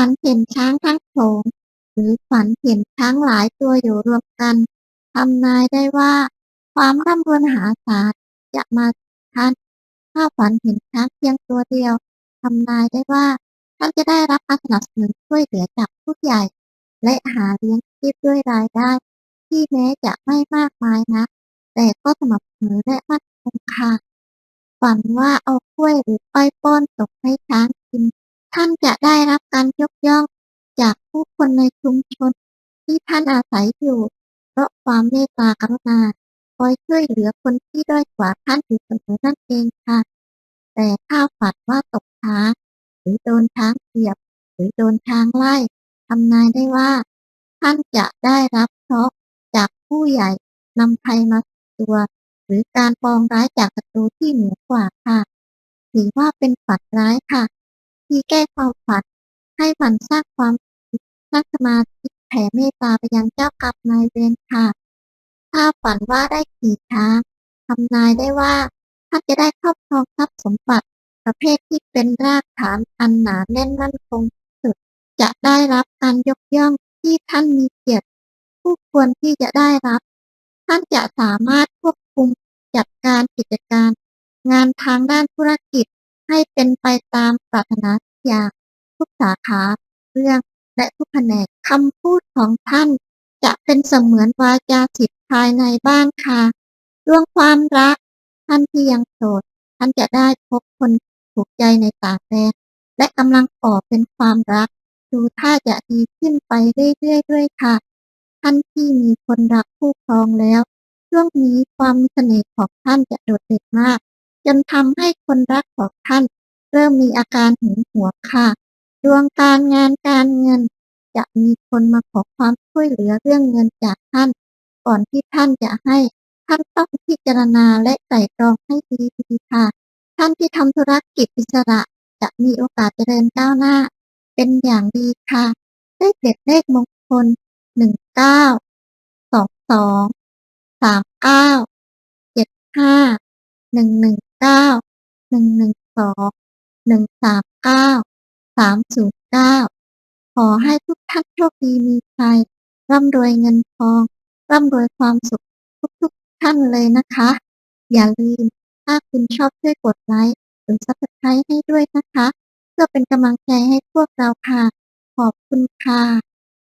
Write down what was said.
ฝันเห็นช้างทั้งโขลงหรือฝันเห็นช้างหลายตัวอยู่รวมกันทำนายได้ว่า ความร่ำรวยมหาศาลจะมาท่านถ้าฝันเห็นช้างเพียงตัวเดียวทำนายได้ว่าท่านจะได้รับการสนับสนุนช่วยเหลือจากผู้ใหญ่ และหาเลี้ยงชีพด้วยรายได้ ที่แม้จะไม่มากมายนักแต่ก็สม่ำเสมอและมั่นคงค่ะฝันว่าเอากล้วยหรืออ้อยป้อนตกให้ช้าง ท่านจะได้รับการยกย่องจากผู้คนในชุมชนที่ท่านอาศัยอยู่ เพราะความเมตตากรุณาคอยช่วยเหลือคนที่ด้อยกว่าท่านอยู่เสมอนั่นเองค่ะ แต่ถ้าฝันว่าตกช้างหรือโดนช้างเหยียบ หรือโดนช้างไล่ทำนายได้ว่า ท่านจะได้รับเคราะห์จากผู้ใหญ่นำภัยมาตัว หรือการปองร้ายจากศัตรูที่เหนือกว่าค่ะ ถือว่าเป็นฝันร้ายค่ะ ที่แก้ความฝัน ให้หมันสร้างความนั่งสมาธิแผ่เมตตาไปยังเจ้ากรรมนายเวรค่ะ ถ้าฝันว่าได้ขี่ช้างทำนายได้ว่าท่านจะได้ครอบครองทรัพย์สมบัติประเภทที่เป็นรากฐานอันหนาแน่นมั่นคงสุด จะได้รับการยกย่องที่ท่านมีเกียรติผู้ควรที่จะได้รับ ท่านจะสามารถควบคุมจัดการกิจการ งานทางด้านธุรกิจ ให้เป็นไปตามปรารถนาทุกอย่าง ทุกสาขาเรื่องและทุกแผนกคำพูดของท่าน จะเป็นเสมือนวาจาสิทธิ์ภายในบ้านค่ะดวงความรัก ท่านที่ยังโสดท่านจะได้พบคนถูกใจในต่างแดนและกำลังก่อเป็นความรัก ดูท่าจะดีขึ้นไปเรื่อยๆด้วยค่ะ ท่านที่มีคนรักคู่ครองแล้ว ช่วงนี้ความเสน่ห์ของท่านจะโดดเด่นมาก จนทำให้คนรักของท่าน เริ่มมีอาการหึงหวงค่ะ ดวงการงานการเงิน จะมีคนมาขอความช่วยเหลือเรื่องเงินจากท่าน ก่อนที่ท่านจะให้ ท่านต้องพิจารณาและไตร่ตรองให้ดีๆค่ะ ท่านที่ทำธุรกิจอิสระจะมีโอกาสเจริญก้าวหน้า เป็นอย่างดีค่ะเลขเด็ดเลขมงคลหนึ่งเก้าสองสองสามเก้าเจ็ดห้าหนึ่งหนึ่ง เก้าหนึ่งหนึ่งสองหนึ่งสามเก้าสามศูนย์เก้าขอให้ทุกท่านโชคดีมีชัยร่ำรวยเงินทอง ร่ำรวยความสุขทุกๆท่านเลยนะคะ อย่าลืมถ้าคุณชอบช่วยกดไลค์หรือ Subscribe ให้ด้วยนะคะ เพื่อเป็นกำลังใจให้พวกเราค่ะ ขอบคุณค่ะ